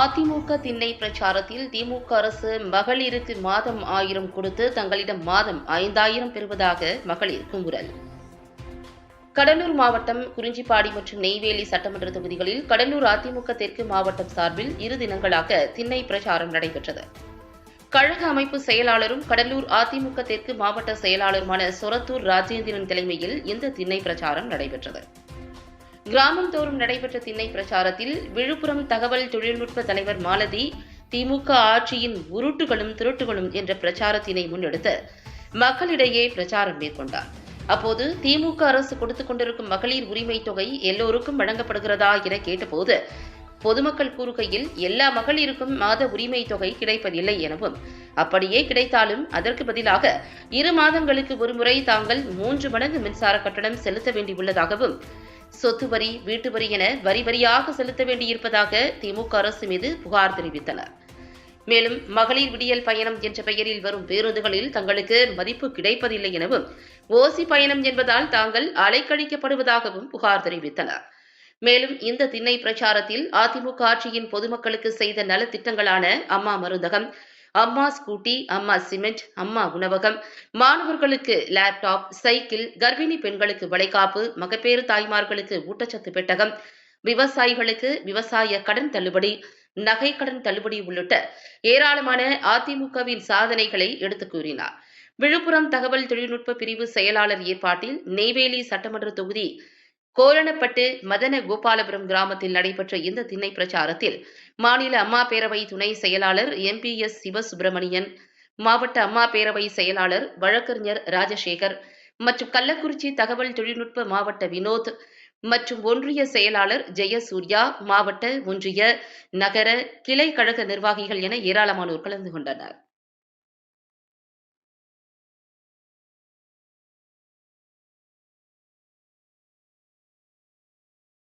அதிமுக திண்ணை பிரச்சாரத்தில் திமுக அரசு மகளிருக்கு மாதம் ஆயிரம் கொடுத்து தங்களிடம் மாதம் ஐந்தாயிரம் பெறுவதாக மகளிர் குமுறல். கடலூர் மாவட்டம் குறிஞ்சிப்பாடி மற்றும் நெய்வேலி சட்டமன்ற தொகுதிகளில் கடலூர் அதிமுக தெற்கு மாவட்டம் சார்பில் இரு தினங்களாக திண்ணை பிரச்சாரம் நடைபெற்றது. கழக அமைப்பு செயலாளரும் கடலூர் அதிமுக தெற்கு மாவட்ட செயலாளருமான சொரத்தூர் ராஜேந்திரன் தலைமையில் இந்த திண்ணை பிரச்சாரம் நடைபெற்றது. கிராமம் தோறும் நடைபெற்ற திண்ணை பிரச்சாரத்தில் விழுப்புரம் தகவல் தொழில்நுட்ப தலைவர் மாலதி திமுக ஆட்சியின் உருட்டுகளும் திருட்டுகளும் என்ற பிரச்சாரத்தினை முன்னெடுத்து மக்களிடையே பிரச்சாரம் மேற்கொண்டார். அப்போது திமுக அரசு கொடுத்துக் கொண்டிருக்கும் மகளிர் உரிமை தொகை எல்லோருக்கும் வழங்கப்படுகிறதா என கேட்டபோது பொதுமக்கள் கூறுகையில் எல்லா மகளிருக்கும் மாத உரிமை தொகை கிடைப்பதில்லை எனவும் அப்படியே கிடைத்தாலும் அதற்கு பதிலாக இரு மாதங்களுக்கு ஒருமுறை தாங்கள் மூன்று மடங்கு மின்சார கட்டணம் செலுத்த வேண்டியுள்ளதாகவும் சொத்து வரி வீட்டு வரி என வரி வரியாக செலுத்த வேண்டியிருப்பதாக திமுக அரசு மீது புகார் தெரிவித்தனர். மேலும் மகளிர் விடியல் பயணம் என்ற பெயரில் வரும் பேருந்துகளில் தங்களுக்கு மதிப்பு கிடைப்பதில்லை எனவும் ஓசி பயணம் என்பதால் தாங்கள் அலைக்கழிக்கப்படுவதாகவும் புகார் தெரிவித்தனர். மேலும் இந்த திண்ணை பிரச்சாரத்தில் அதிமுக ஆட்சியின் பொதுமக்களுக்கு செய்த நலத்திட்டங்களான அம்மா மருந்தகம் அம்மா ஸ்கூட்டி அம்மா சிமெண்ட் அம்மா உணவகம். மாணவர்களுக்கு லேப்டாப் சைக்கிள் கர்ப்பிணி பெண்களுக்கு வளைகாப்பு மகப்பேறு தாய்மார்களுக்கு ஊட்டச்சத்து பெட்டகம். விவசாயிகளுக்கு விவசாய கடன் தள்ளுபடி நகை கடன் தள்ளுபடி உள்ளிட்ட ஏராளமான அதிமுகவின் சாதனைகளை எடுத்துக் கூறினார். விழுப்புரம் தகவல் தொழில்நுட்ப பிரிவு செயலாளர் ஏற்பாட்டில் நெய்வேலி சட்டமன்ற தொகுதி கோரணப்பட்டு மதன கோபாலபுரம் கிராமத்தில் நடைபெற்ற இந்த திண்ணை பிரச்சாரத்தில் மாநில அம்மா பேரவை துணை செயலாளர் எம்பிஎஸ் சிவசுப்பிரமணியன் மாவட்ட அம்மா பேரவை செயலாளர் வழக்கறிஞர் ராஜசேகர் மற்றும் கள்ளக்குறிச்சி தகவல் தொழில்நுட்ப மாவட்ட வினோத் மற்றும் ஒன்றிய செயலாளர் ஜெயசூர்யா மாவட்ட ஒன்றிய நகர கிளை கழக நிர்வாகிகள் என ஏராளமானோர் கலந்து கொண்டனர்.